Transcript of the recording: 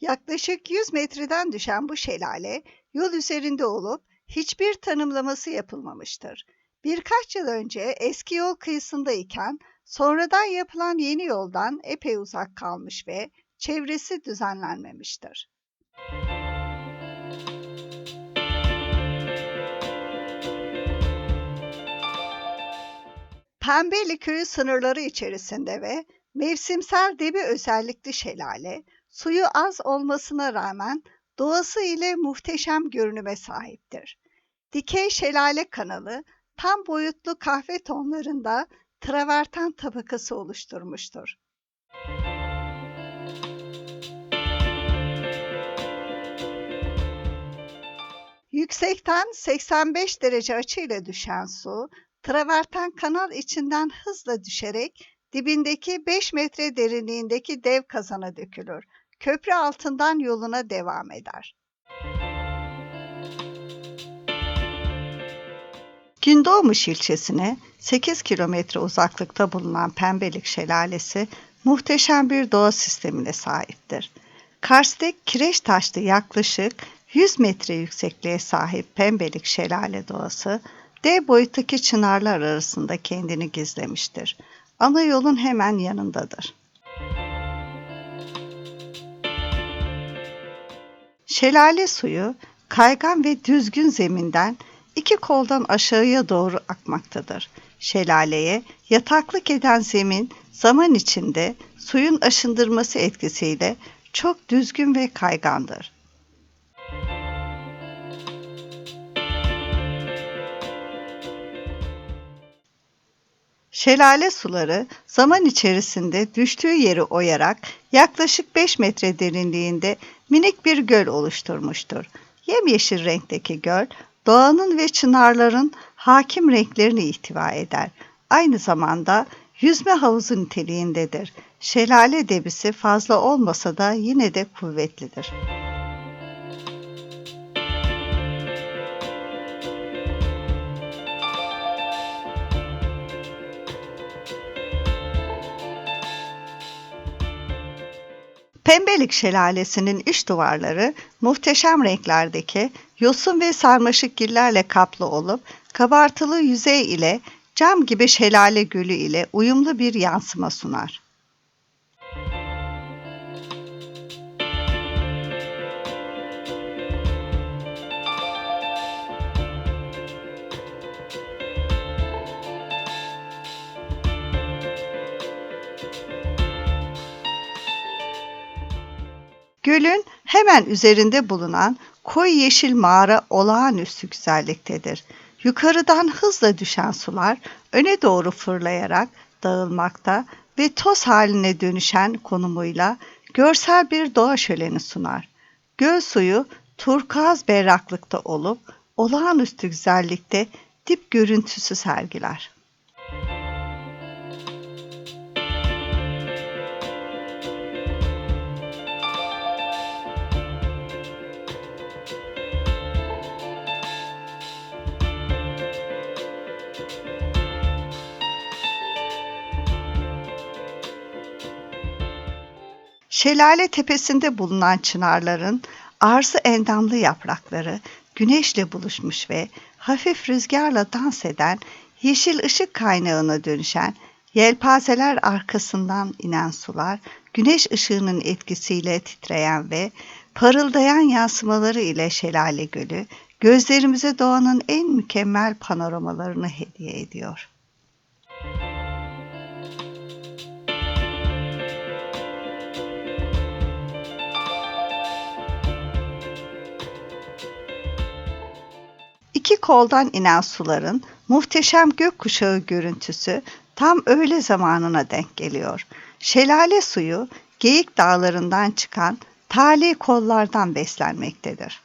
Yaklaşık 100 metreden düşen bu şelale yol üzerinde olup hiçbir tanımlaması yapılmamıştır. Birkaç yıl önce eski yol kıyısında iken sonradan yapılan yeni yoldan epey uzak kalmış ve çevresi düzenlenmemiştir. Pembeli köyü sınırları içerisinde ve mevsimsel debi özellikli şelale, suyu az olmasına rağmen doğası ile muhteşem görünüme sahiptir. Dikey şelale kanalı tam boyutlu kahve tonlarında traverten tabakası oluşturmuştur. Yüksekten 85 derece açıyla düşen su, traverten kanal içinden hızla düşerek dibindeki 5 metre derinliğindeki dev kazana dökülür. Köprü altından yoluna devam eder. Gündoğmuş ilçesine 8 kilometre uzaklıkta bulunan Pembelik Şelalesi muhteşem bir doğa sistemine sahiptir. Kars'tek kireç taşlı yaklaşık 100 metre yüksekliğe sahip Pembelik Şelale doğası dev boyuttaki çınarlar arasında kendini gizlemiştir. Ana yolun hemen yanındadır. Şelale suyu kaygan ve düzgün zeminden iki koldan aşağıya doğru akmaktadır. Şelaleye yataklık eden zemin zaman içinde suyun aşındırması etkisiyle çok düzgün ve kaygandır. Şelale suları zaman içerisinde düştüğü yeri oyarak yaklaşık 5 metre derinliğinde minik bir göl oluşturmuştur. Yemyeşil renkteki göl, doğanın ve çınarların hakim renklerini ihtiva eder. Aynı zamanda yüzme havuzu niteliğindedir. Şelale debisi fazla olmasa da yine de kuvvetlidir. Pembelik Şelalesi'nin iç duvarları muhteşem renklerdeki yosun ve sarmaşık gillerle kaplı olup kabartılı yüzey ile cam gibi şelale gölü ile uyumlu bir yansıma sunar. Gölün hemen üzerinde bulunan koyu yeşil mağara olağanüstü güzelliktedir. Yukarıdan hızla düşen sular öne doğru fırlayarak dağılmakta ve toz haline dönüşen konumuyla görsel bir doğa şöleni sunar. Göl suyu turkuaz berraklıkta olup olağanüstü güzellikte dip görüntüsü sergiler. Şelale tepesinde bulunan çınarların arzu endamlı yaprakları güneşle buluşmuş ve hafif rüzgarla dans eden yeşil ışık kaynağına dönüşen yelpazeler arkasından inen sular güneş ışığının etkisiyle titreyen ve parıldayan yansımaları ile şelale gölü gözlerimize doğanın en mükemmel panoramalarını hediye ediyor. İki koldan inen suların muhteşem gökkuşağı görüntüsü tam öğle zamanına denk geliyor. Şelale suyu Geyik dağlarından çıkan tali kollardan beslenmektedir.